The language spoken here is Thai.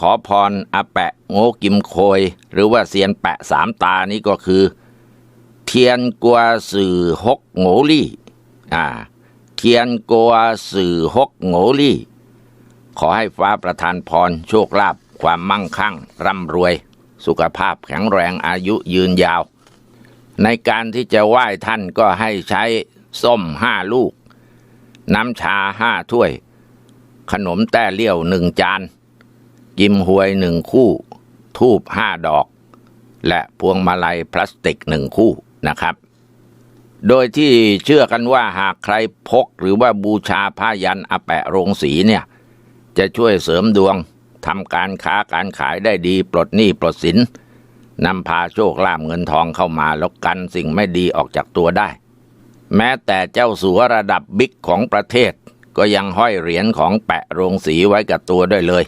ขอพรอาแปะโงกิมโคย หรือว่าเซียนแปะสามตานี้ก็คือ เทียนกัวสื่อฮกโงลี่อ่า เทียนกัวสื่อฮกโงลี่ ขอให้ฟ้าประทานพรโชคลาภความมั่งคั่ง ร่ำรวย สุขภาพแข็งแรงอายุยืนยาว ในการที่จะไหว้ท่านก็ให้ใช้ส้มห้าลูก น้ำชาห้าถ้วย ขนมแต้เลี่ยวหนึ่งจาน กิมหวยหนึ่งคู่ ทูบห้าดอก และพวงมาลัยพลาสติกหนึ่งคู่นะครับ โดยที่เชื่อกันว่าหากใครพกหรือว่าบูชาผ้ายันอาแปะโรงสีเนี่ย จะช่วยเสริมดวงทำการค้าการขายได้ดีปลดหนี้ปลดสินนำพาโชคลาภเงินทองเข้ามาแล้วกันสิ่งไม่ดีออกจากตัวได้ แม้แต่เจ้าสัวระดับบิ๊กของประเทศ ก็ยังห้อยเหรียญของแปะโรงสีไว้กับตัวด้วยเลย